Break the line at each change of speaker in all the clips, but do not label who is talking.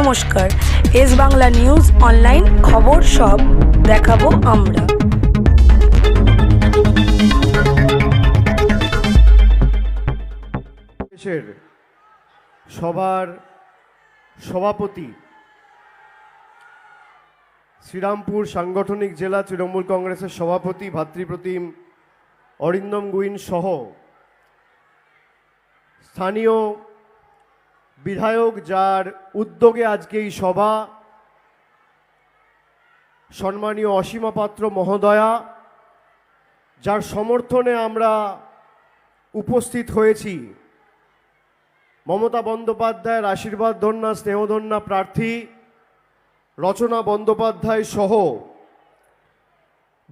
নমস্কার। S Bangla news online খবর সব দেখাবো আমরা।
দেশের সবার সভাপতি শ্রীরামপুর সাংগঠনিক জেলা তৃণমূল কংগ্রেসের সভাপতি ভাতৃপ্রতিম অরিন্দম গুইন সহ স্থানীয় বিধায়ক যার উদ্যোগে আজকে এই সভা, সম্মানীয় অসীমা পাত্র মহোদয়া, যার সমর্থনে আমরা উপস্থিত হয়েছি। মমতা বন্দ্যোপাধ্যায়ের আশীর্বাদ ধন্যা, স্নেহধন্যা প্রার্থী, রচনা বন্দ্যোপাধ্যায় সহ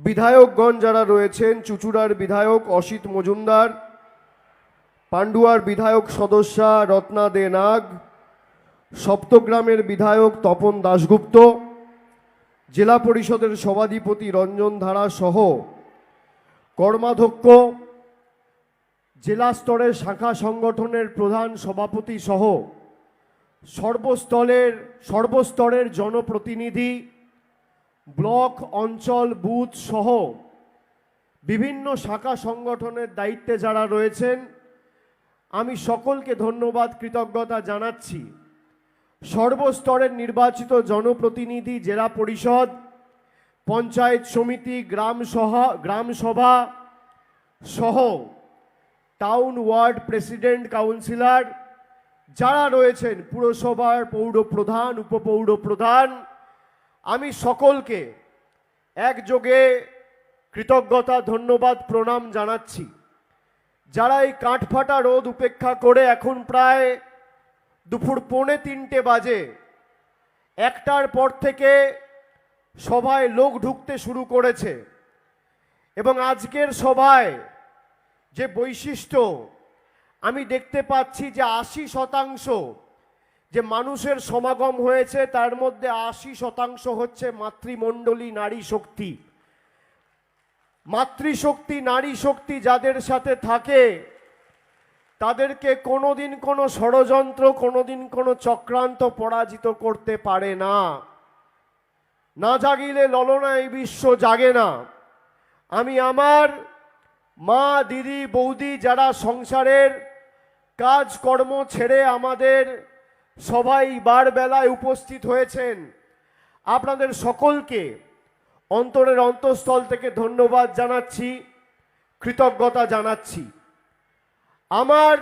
বিধায়কগণ যারা রয়েছেন, চুচুড়ার বিধায়ক অসিত মজুমদার পান্ডুয়ার বিধায়ক সদস্যা রত্না দে নাগ, সপ্তগ্রামের বিধায়ক তপন দাশগুপ্ত, জেলা পরিষদের সভাধিপতি রঞ্জন ধারা সহ কর্মাধ্যক্ষ, জেলা স্তরের শাখা সংগঠনের প্রধান সভাপতি সহ সর্বস্তরের সর্বস্তরের জনপ্রতিনিধি, ব্লক, অঞ্চল, বুথ সহ বিভিন্ন শাখা সংগঠনের দায়িত্বে যারা রয়েছেন আমি সকলকে ধন্যবাদ, কৃতজ্ঞতা জানাচ্ছি। সর্বস্তরের নির্বাচিত জনপ্রতিনিধি জেলা পরিষদ, পঞ্চায়েত সমিতি, গ্রাম সভা গ্রাম সভা সহ টাউন ওয়ার্ড প্রেসিডেন্ট, কাউন্সিলর যারা রয়েছেন, পুরসভার পৌর প্রধান, উপপৌর প্রধান, আমি সকলকে একযোগে কৃতজ্ঞতা, ধন্যবাদ, প্রণাম জানাচ্ছি। যারা এই কাঠফাটা রোদ উপেক্ষা করে এখন প্রায় দুপুর পৌনে তিনটে বাজে, একটার পর থেকে সভায় লোক ঢুকতে শুরু করেছে। এবং আজকের সভায় যে বৈশিষ্ট্য, আমি দেখতে পাচ্ছি যে আশি শতাংশ যে মানুষের সমাগম হয়েছে, তার মধ্যে আশি শতাংশ হচ্ছে মাতৃমণ্ডলী নারী শক্তি। মাতৃশক্তি নারী শক্তি যাদের সাথে থাকে, তাদেরকে কোনোদিন কোনো ষড়যন্ত্র, কোনোদিন কোনো চক্রান্ত পরাজিত করতে পারে না। না জাগিলে ললনা এই বিশ্ব জাগে না। আমি আমার মা, দিদি, বৌদি যারা সংসারের কাজকর্ম ছেড়ে আমাদের সবাই বার বেলায় উপস্থিত হয়েছেন, আপনাদের সকলকে অন্তরের অন্তঃস্থল থেকে ধন্যবাদ জানাচ্ছি, কৃতজ্ঞতা জানাচ্ছি। আমার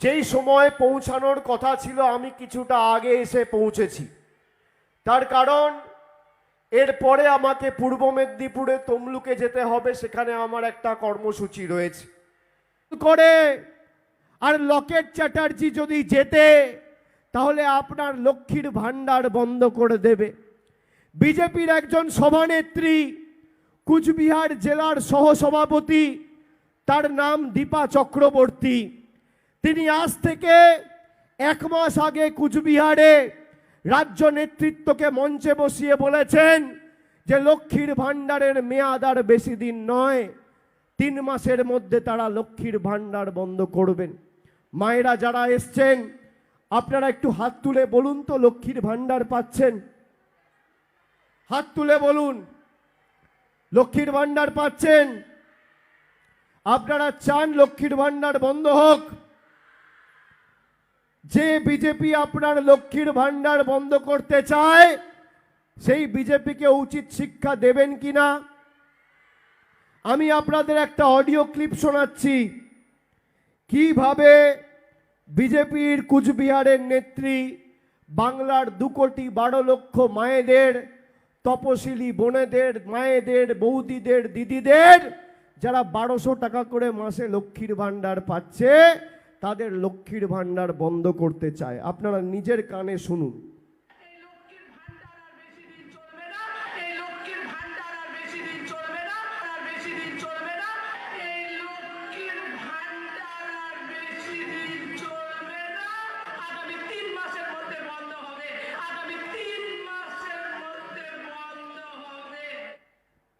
যেই সময় পৌঁছানোর কথা ছিল, আমি কিছুটা আগে এসে পৌঁছেছি। তার কারণ এরপরে আমাকে পূর্ব মেদিনীপুরে তমলুকে যেতে হবে, সেখানে আমার একটা কর্মসূচি রয়েছে।
করে আর লকেট চ্যাটার্জি যদি যেতে, তাহলে আপনার লক্ষ্মীর ভাণ্ডার বন্ধ করে দেবে। বিজেপির একজন সভানেত্রী, কুচবিহার জেলার সহসভাপতি, তার নাম দীপা চক্রবর্তী। তিনি আজ থেকে এক মাস আগে কুচবিহারে রাজ্য নেতৃত্বকে মঞ্চে বসিয়ে বলেছেন যে লক্ষ্মীর ভাণ্ডারের মেয়াদ আর বেশি দিন নয়, তিন মাসের মধ্যে তারা লক্ষ্মীর ভাণ্ডার বন্ধ করবেন। মায়েরা যারা এসছেন, আপনারা একটু হাত তুলে বলুন তো লক্ষ্মীর ভাণ্ডার পাচ্ছেন। হাত তুলে বলুন, লক্ষ্মীর ভাণ্ডার পাচ্ছেন? আপনারা চান লক্ষ্মীর ভাণ্ডার বন্ধ হোক। যে বিজেপি আপনার লক্ষ্মীর ভাণ্ডার বন্ধ করতে চায়, সেই বিজেপিকে উচিত শিক্ষা দেবেন কিনা? আমি আপনাদের একটা অডিও ক্লিপ শোনাচ্ছি। কীভাবে বিজেপির কুচবিহারের নেত্রী বাংলার দু কোটি বারো লক্ষ মায়েদের তপশিলি বোনেদের, মায়েদের, বৌদিদের, দিদিদের, যারা বারোশো টাকা করে মাসে লক্ষ্মীর ভাণ্ডার পাচ্ছে, তাদের লক্ষ্মীর ভাণ্ডার বন্ধ করতে চায়। আপনারা নিজের কানে শুনুন।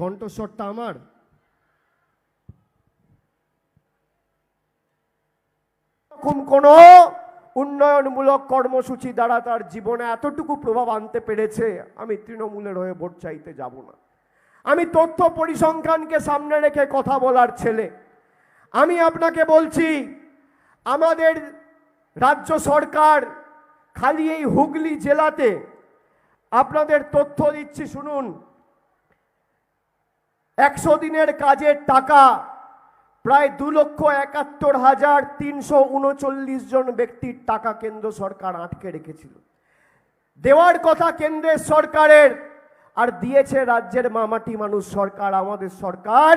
কণ্ঠস্বরটা আমার।
এরকম কোনো উন্নয়নমূলক কর্মসূচি দ্বারা তার জীবনে এতটুকু প্রভাব আনতে পেরেছে, আমি তৃণমূলের হয়ে ভোট চাইতে যাব না। আমি তথ্য পরিসংখ্যানকে সামনে রেখে কথা বলার ছেলে। আমি আপনাকে বলছি, আমাদের রাজ্য সরকার খালি এই হুগলি জেলাতে আপনাদের তথ্য দিচ্ছি, শুনুন। একশো দিনের কাজের টাকা। প্রায় দু লক্ষ একাত্তর হাজার তিনশো উনচল্লিশ জন ব্যক্তির টাকা কেন্দ্র সরকার আটকে রেখেছিল। দেওয়ার কথা কেন্দ্রের সরকারের, আর দিয়েছে রাজ্যের মামাটি মানুষ সরকার, আমাদের সরকার।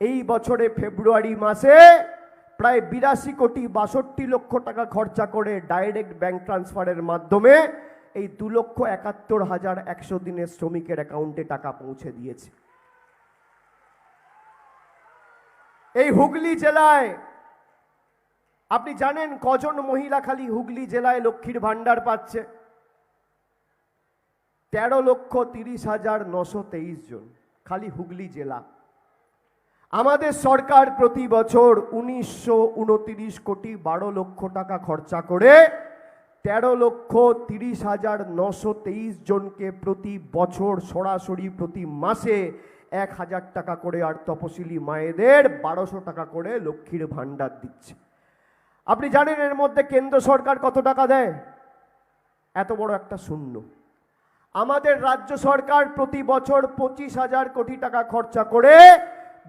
এই বছরে ফেব্রুয়ারি মাসে প্রায় বিরাশি কোটি বাষট্টি লক্ষ টাকা খরচা করে ডাইরেক্ট ব্যাংক ট্রান্সফারের মাধ্যমে এই দু লক্ষ একাত্তর হাজার একশো দিনের শ্রমিকের অ্যাকাউন্টে টাকা পৌঁছে দিয়েছে। এই হুগলি জেলায়, আপনি জানেন কজন মহিলা খালি হুগলি জেলায় লক্ষ্মীর ভান্ডার পাচ্ছে? তেরো লক্ষ তিরিশ হাজার নশো তেইশ জন খালি হুগলি জেলা। আমাদের সরকার প্রতি বছর উনিশশো উনতিরিশ কোটি বারো লক্ষ টাকা খরচা করে তেরো লক্ষ তিরিশ হাজার নশো তেইশ জনকে প্রতি বছর সরাসরি প্রতি মাসে এক হাজার টাকা করে আর তপশিলি মায়েদের বারোশো টাকা করে লক্ষ্মীর ভাণ্ডার দিচ্ছে। আপনি জানেন এর মধ্যে কেন্দ্র সরকার কত টাকা দেয়? এত বড় একটা শূন্য। আমাদের রাজ্য সরকার প্রতি বছর পঁচিশ হাজার কোটি টাকা খরচা করে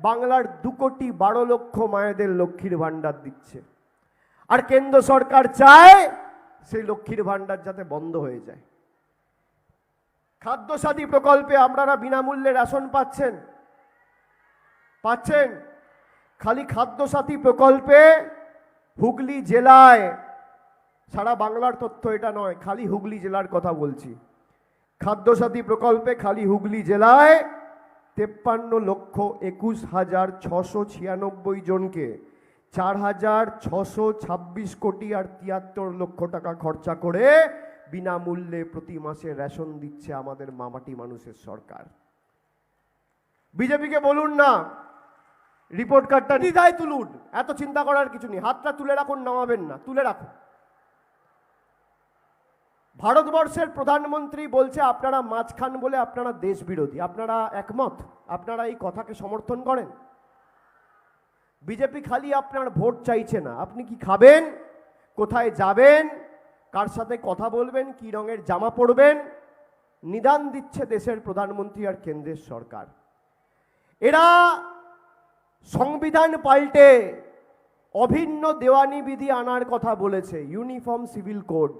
বাংলার দু কোটি বারো লক্ষ মায়েদের লক্ষ্মীর ভাণ্ডার দিচ্ছে। আর কেন্দ্র সরকার চায় সেই লক্ষ্মীর ভাণ্ডার যাতে বন্ধ হয়ে যায়। খাদ্যসাথী প্রকল্পে আপনারা বিনামূল্যে রেশন পাচ্ছেন। পাচ্ছেন? খালি খাদ্যসাথী প্রকল্পে হুগলি জেলায়, সারা বাংলার তথ্য এটা নয়, খালি হুগলি জেলার কথা বলছি। খাদ্যসাথী প্রকল্পে খালি হুগলি জেলায় তেপ্পান্ন লক্ষ একুশ হাজার ছশো ছিয়ানব্বই জনকে চার হাজার ছশো ছাব্বিশ কোটি আর তিয়াত্তর লক্ষ টাকা খরচা করে বিনামূল্যে প্রতি মাসে রেশন দিচ্ছে আমাদের মামাটি মানুষের সরকার। বিজেপিকে বলুন না রিপোর্ট কার্ডটা নিদায় তুলুন। এত চিন্তা করার কিছু নেই হাতটা তুলে রাখুন নামাবেন না তুলে রাখুন। ভারতবর্ষের প্রধানমন্ত্রী বলছে আপনারা মাছ খান বলে আপনারা দেশ বিরোধী আপনারা একমত আপনারা এই কথাকে সমর্থন করেন। বিজেপি খালি আপনার ভোট চাইছে না আপনি কি খাবেন? কোথায় যাবেন? কার সাথে কথা বলবেন, কি রঙের জামা পরবেন, নিদান দিচ্ছে দেশের প্রধানমন্ত্রী আর কেন্দ্রের সরকার। এরা সংবিধান পাল্টে অভিন্ন দেওয়ানি বিধি আনার কথা বলেছে, ইউনিফর্ম সিভিল কোড।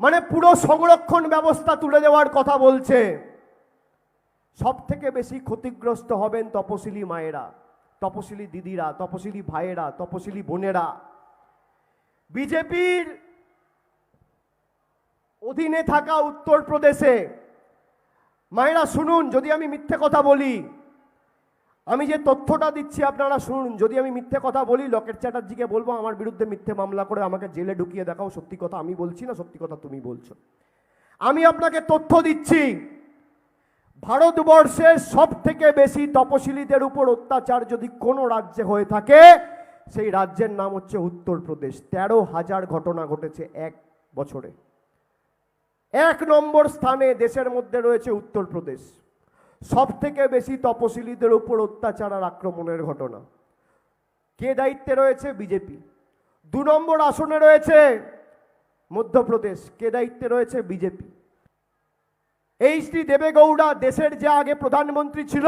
মানে পুরো সংরক্ষণ ব্যবস্থা তুলে দেওয়ার কথা বলছে। সব থেকে বেশি ক্ষতিগ্রস্ত হবেন তপশিলি মায়েরা, তপশিলি দিদিরা, তপশিলি ভাইয়েরা, তপশিলি বোনেরা। বিজেপির অধীনে থাকা উত্তরপ্রদেশে। মায়েরা, শুনুন, যদি আমি মিথ্যে কথা বলি, আমি যে তথ্যটা দিচ্ছি, আপনারা শুনুন, যদি আমি মিথ্যে কথা বলি, লকেট চ্যাটার্জিকে বলব, আমার বিরুদ্ধে মিথ্যে মামলা করে আমাকে জেলে ঢুকিয়ে দেখাও, সত্যি কথা আমি বলছি না, সত্যি কথা তুমি বলছো। আমি আপনাকে তথ্য দিচ্ছি ভারতবর্ষের সব থেকে বেশি তপশিলীদের উপর অত্যাচার যদি কোনো রাজ্যে হয়ে থাকে, সেই রাজ্যের নাম হচ্ছে উত্তরপ্রদেশ। তেরো হাজার ঘটনা ঘটেছে এক বছরে। এক নম্বর স্থানে দেশের মধ্যে রয়েছে উত্তরপ্রদেশ। সব থেকে বেশি তপশিলীদের উপর অত্যাচার আর আক্রমণের ঘটনা। কে দায়িত্বে রয়েছে? বিজেপি। দু নম্বর আসনে রয়েছে মধ্যপ্রদেশ। কে দায়িত্বে রয়েছে? বিজেপি। এই শ্রী দেবেগৌড়া দেশের যে আগে প্রধানমন্ত্রী ছিল,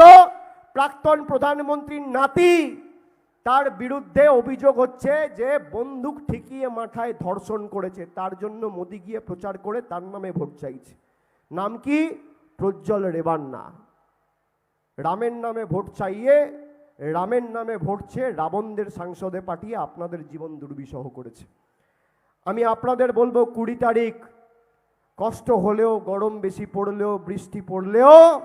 প্রাক্তন প্রধানমন্ত্রীর নাতি তার বিরুদ্ধে অভিযোগ হচ্ছে যে বন্দুক ঠেকিয়ে মাথায় ধর্ষণ করেছে। তার জন্য মোদি গিয়ে প্রচার করে তার নামে ভোট চাইছে। নাম কি? প্রজ্জ্বল রেবান্না। রামের নামে ভোট চাইয়ে, রামের নামে ভোট চেয়ে রাবণদের সাংসদে পাঠিয়ে আপনাদের জীবন দুর্বিষহ করেছে। আমি আপনাদের বলব কুড়ি তারিখ। কষ্ট হলেও, গরম বেশি পড়লেও, বৃষ্টি পড়লেও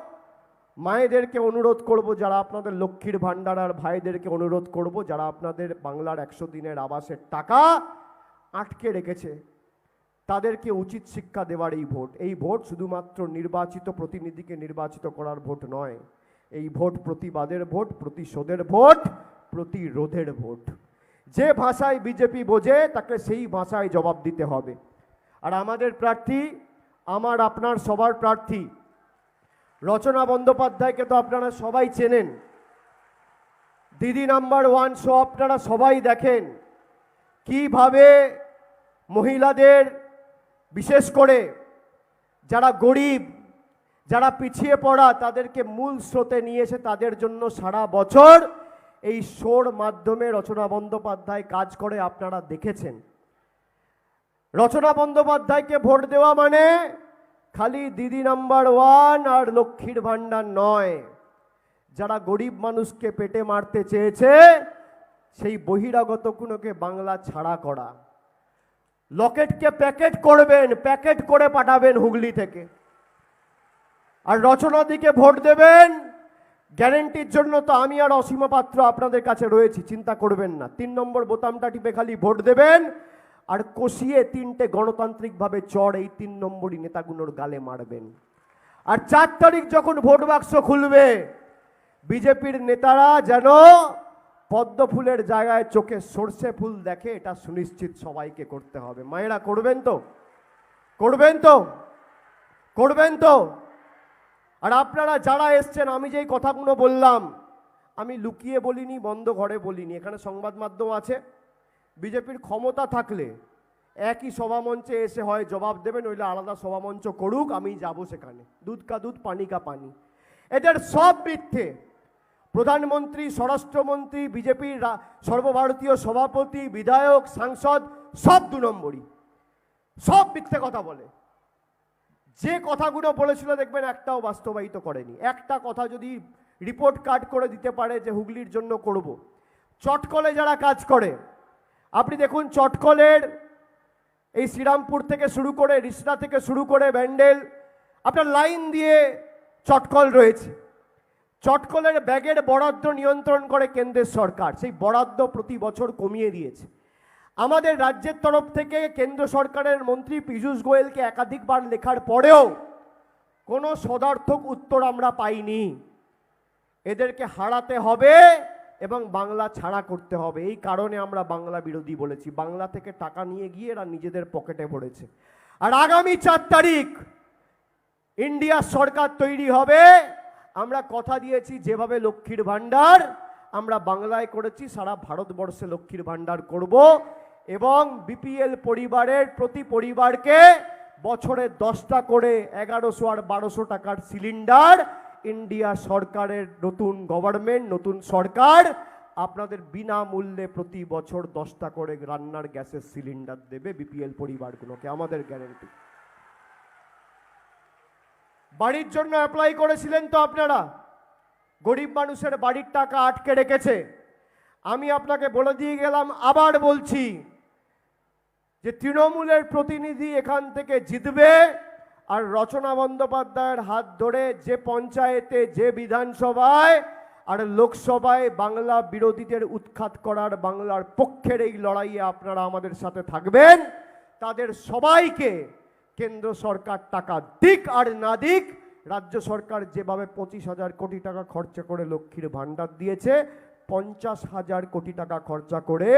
মায়েদেরকে অনুরোধ করব যারা আপনাদের লক্ষ্মীর ভাণ্ডার আর ভাইদেরকে অনুরোধ করব যারা আপনাদের বাংলার একশো দিনের আবাসের টাকা আটকে রেখেছে, তাদেরকে উচিত শিক্ষা দেওয়ার এই ভোট। এই ভোট শুধুমাত্র নির্বাচিত প্রতিনিধিকে নির্বাচিত করার ভোট নয়, এই ভোট প্রতিবাদের ভোট, প্রতিশোধের ভোট, প্রতিরোধের ভোট। যে ভাষায় বিজেপি বোঝে, তাকে সেই ভাষায় জবাব দিতে হবে। আর আমাদের প্রার্থী, আমার, আপনার সবার প্রার্থী রচনা বন্দ্যোপাধ্যায়কে তো আপনারা সবাই চেনেন। দিদি নাম্বার ওয়ান শো আপনারা সবাই দেখেন। কীভাবে মহিলাদের, বিশেষ করে যারা গরিব, যারা পিছিয়ে পড়া, তাদেরকে মূল স্রোতে নিয়ে এসে তাদের জন্য সারা বছর এই শোর মাধ্যমে রচনা বন্দ্যোপাধ্যায় কাজ করে আপনারা দেখেছেন। রচনা বন্দ্যোপাধ্যায়কে ভোট দেওয়া মানে খালি দিদি নাম্বার ওয়ান আর লক্ষ্মীর ভাণ্ডার নয়। যারা গরিব মানুষকে পেটে মারতে চেয়েছে, সেই বহিরাগত কোনোকে বাংলা ছাড়া করা। লকেটকে প্যাকেট করবেন, প্যাকেট করে পাঠাবেন হুগলি থেকে। আর রচনা দিকে ভোট দেবেন, গ্যারেন্টির জন্য তো আমি আর অসীমা পাত্র আপনাদের কাছে রয়েছি, চিন্তা করবেন না। তিন নম্বর বোতামটা টিপে খালি ভোট দেবেন আর কষিয়ে তিনটে গণতান্ত্রিকভাবে চড় এই তিন নম্বরই নেতাগুলোর গালে মারবেন। আর চার তারিখ যখন ভোট বাক্স খুলবে, বিজেপির নেতারা যেন পদ্ম ফুলের জায়গায় চোখে সর্ষে ফুল দেখে, এটা সুনিশ্চিত সবাইকে করতে হবে। মায়েরা, করবেন তো? করবেন তো? করবেন তো? আর আপনারা যারা এসছেন, আমি যেই কথাগুলো বললাম, আমি লুকিয়ে বলিনি, বন্ধ ঘরে বলিনি। এখানে সংবাদ মাধ্যম আছে। বিজেপির ক্ষমতা থাকলে একই সভামঞ্চে এসে হয় জবাব দেবে নইলে আলাদা সভামঞ্চ করুক, আমি যাব সেখানে। দুধ কা দুধ, পানি কা পানি। এদের সব মিথ্যে। প্রধানমন্ত্রী, স্বরাষ্ট্রমন্ত্রী, বিজেপির সর্বভারতীয় সভাপতি, বিধায়ক, সাংসদ, সব দু নম্বরই। সব মিথ্যে কথা বলে। যে কথাগুলো বলেছিল দেখবেন একটাও বাস্তবায়িত করেনি। একটা কথা যদি রিপোর্ট কার্ড করে দিতে পারে যে হুগলির জন্য করব, চটকলে যারা কাজ করে আপনি দেখুন চটকলের এই শ্রীরামপুর থেকে শুরু করে রিসনা থেকে শুরু করে ব্যান্ডেল, আপনার লাইন দিয়ে চটকল রয়েছে। চটকলের ব্যাগের বরাদ্দ নিয়ন্ত্রণ করে কেন্দ্রের সরকার, সেই বরাদ্দ প্রতি বছর কমিয়ে দিয়েছে। আমাদের রাজ্যের তরফ থেকে কেন্দ্র সরকারের মন্ত্রী পীযূষ গোয়েলকে একাধিকবার লেখার পরেও কোনো সদার্থক উত্তর আমরা পাইনি। এদেরকে হারাতে হবে। এবং বাংলা ছাড়া করতে হবে। এই কারণে আমরা বাংলা বিরোধী বলেছি। বাংলা থেকে টাকা নিয়ে গিয়ে এরা নিজেদের পকেটে ভরেছে। আর আগামী চার তারিখ ইন্ডিয়া সরকার তৈরি হবে। আমরা কথা দিয়েছি যেভাবে লক্ষ্মীর ভাণ্ডার, আমরা বাংলায় করেছি, সারা ভারতবর্ষে লক্ষ্মীর ভাণ্ডার করব এবং বিপিএল পরিবারের প্রতি পরিবারকে বছরে দশটা করে এগারোশো আর বারোশো টাকার সিলিন্ডার ইন্ডিয়া সরকারের নতুন গভর্নমেন্ট নতুন সরকার আপনাদের বিনামূল্যে প্রতি বছর দশটা করে রান্নার গ্যাসের সিলিন্ডার দেবে বিপিএল পরিবারগুলোকে, আমাদের গ্যারেন্টি বাড়ির জন্য অ্যাপ্লাই করেছিলেন তো আপনারা? গরিব মানুষের বাড়ির টাকা আটকে রেখেছে। আমি আপনাকে বলে দিয়ে গেলাম, আবার বলছি যে তৃণমূলের প্রতিনিধি এখান থেকে জিতবে। আর রচনা বন্দ্যোপাধ্যায়ের হাত ধরে যে পঞ্চায়েতে, যে বিধানসভায় আর লোকসভায় বাংলা বিরোধীদের উৎখাত করার বাংলার পক্ষের এই লড়াইয়ে আপনারা আমাদের সাথে থাকবেন। তাদের সবাইকে কেন্দ্র সরকার টাকা দিক আর না দিক, রাজ্য সরকার যেভাবে পঁচিশ হাজার কোটি টাকা খরচা করে লক্ষ্মীর ভাণ্ডার দিয়েছে, পঞ্চাশ হাজার কোটি টাকা খরচা করে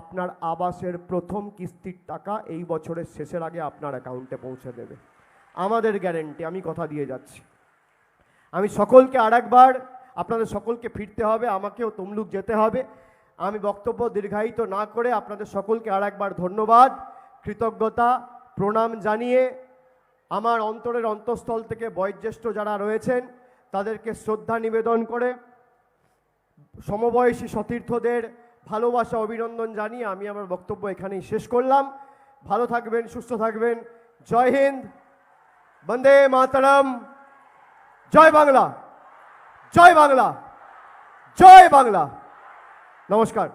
আপনার আবাসের প্রথম কিস্তির টাকা এই বছরের শেষের আগে আপনার অ্যাকাউন্টে পৌঁছে দেবে। আমাদের গ্যারেন্টি, আমি কথা দিয়ে যাচ্ছি। আমি সকলকে আরেকবার, আপনাদের সকলকে ফিরতে হবে, আমাকেও তমলুক যেতে হবে। আমি বক্তব্য দীর্ঘায়িত না করে আপনাদের সকলকে আরেকবার ধন্যবাদ, কৃতজ্ঞতা, প্রণাম জানিয়ে আমার অন্তরের অন্তঃস্থল থেকে বয়োজ্যেষ্ঠ যারা রয়েছেন, তাদেরকে শ্রদ্ধা নিবেদন করে, সমবয়সী সতীর্থদের ভালোবাসা, অভিনন্দন জানিয়ে আমি আমার বক্তব্য এখানেই শেষ করলাম। ভালো থাকবেন, সুস্থ থাকবেন। জয় হিন্দ। বন্দে মাতরম। জয় বাংলা। জয় বাংলা। জয় বাংলা। নমস্কার।